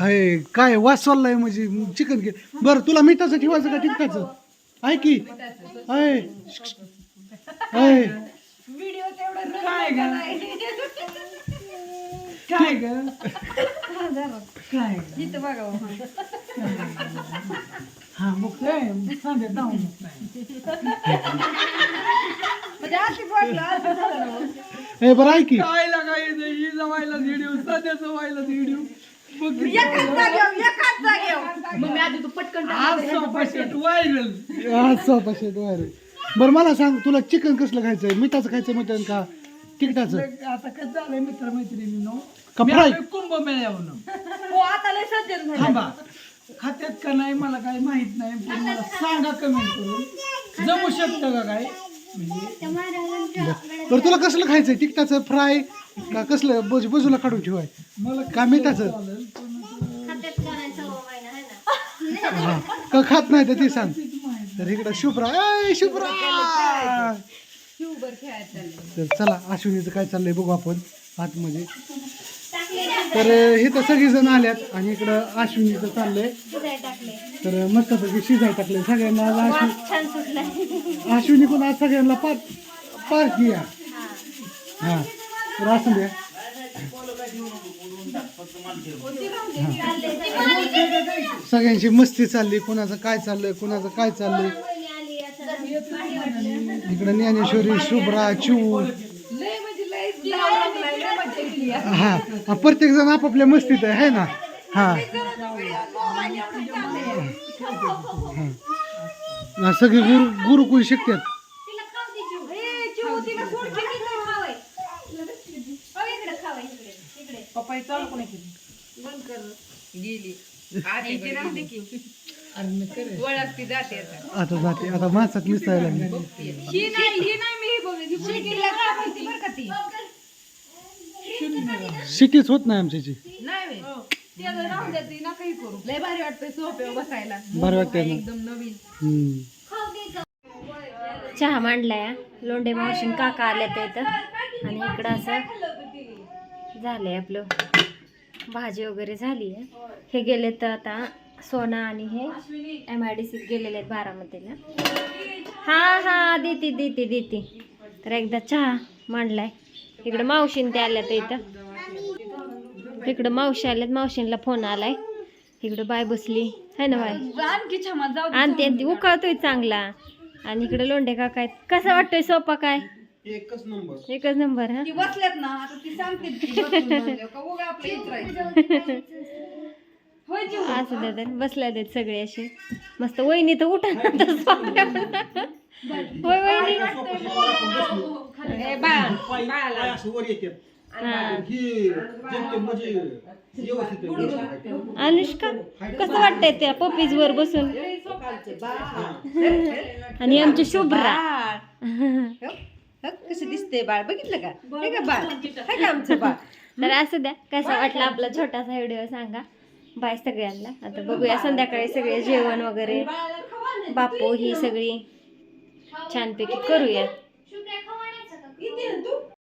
आहे काय वास चाललाय म्हणजे? चिकन घे. बरं तुला मिठाचं ठेवायचं का तिखटाचं आहे की? आहे. आहे. काय ग? काय हो. हा मग काय सांगते जाऊ मग काय म्हणजे अशी वाटलं असं झालं ना मग. ए बरं आहे की. काय लागायचं ही जवायला व्हिडिओ सध्याचं व्हायला व्हिडिओ पैसे व्हायरल हा सोपाशे डोळे बरं मला सांग तुला चिकन कसलं खायचंय? मिठाचं खायचं मटन का तिखटाचं? आता कसं झालंय मित्र मैत्रिणीनो का मी फ्राय? आलोय कुंभमेळ्यावरून. हो आता लय सज्जन झाले. थांबा. खात्यात का नाही मला काय माहीत नाही पण मला सांगा कमेंट करून. जमू शकतं का काय बरं. तुला कसलं खायचंय? तिखटाचं फ्राय का कसलं? बज बाजूला काढून ठेवाय मला का मिठाचं? हा. का खात नाही तर ते सांग. तर इकडं शुभ्रा. ए शुभ्रा. तर चला अश्विनीचं काय चाललंय बघू आपण. आतमध्ये. तर इथं सगळेजण आल्यात आणि इकडं अश्विनीचं चाललंय. तर मस्तपैकी शिजाय टाकले. सगळ्यांना आज अश्विनी अश्विनी पण आज सगळ्यांना पार पार किया. हा. तर असं द्या. सगळ्यांची मस्ती चालली. कुणाचं काय चाललंय कुणाचं काय चाललंय? इकडं ज्ञानेश्वरी शुभ्रा चू हा प्रत्येक जण आपापल्या मस्तीत आहे है ना? हा. सगळे गुरु गुरुकुल शिकतात. ए, चिऊ, तिला सोड की मी नाही खावंय. पप्पा चालू कोणी केली? बंद कर. गेली. आधी ती राहते की. ओळखती जाते आता. आता जाते आता माणसात मिसळायला लागली. सिटीच होत नाही आमच्याची नाही राहून ती करू. लय भारी वाटतंय सोप्यावर बसायला. बरं वाटतंय ना. एकदम नवीन. हम्म. चहा मांडलाय लोंढे मावशीन काका आल्या तर इथं. आणि इकडं असं झालंय आपलं भाजी वगैरे झाली आहे. हे गेले तर आता सोना आणि हे एम आय डी सीत गेलेले आहेत बारामतीला. हा हा देते देते देते. तर एकदा चहा मांडलाय. इकडं मावशीन ते आल्या तर इथं. इकडं मावशी आल्यात मावशींला फोन आलाय. इकडं बाय बसली. है ना बाय. आणि ते उकाळतोय चांगला. आणि इकडे लोंढे का काय कसा वाटतोय सोपा काय? एकच नंबर. हा? ती बसल्यात ना आता ती सांगते ती बसून म्हणल्यावर. का उगा आपलं इथं राहायचं. होय चिऊ? असं देतात बसल्या देत सगळे असे मस्त वहिनी तर उठा होय वहिनी ए, बाळ, बाळाला. हा. अनुष्का कसं वाटतंय त्या पपीज वर बसून? आणि आमची शुभ्रा. हो? हो, कसं दिसते बाळ? बघितलं का? हे का बाळ? हे का आमचं बाळ? तर असं द्या कसा वाटला आपला छोटासा व्हिडिओ सांगा. बाय सगळ्यांना. आता बघूया संध्याकाळी सगळे जेवण वगैरे. बापू ही सगळी छानपैकी करूया.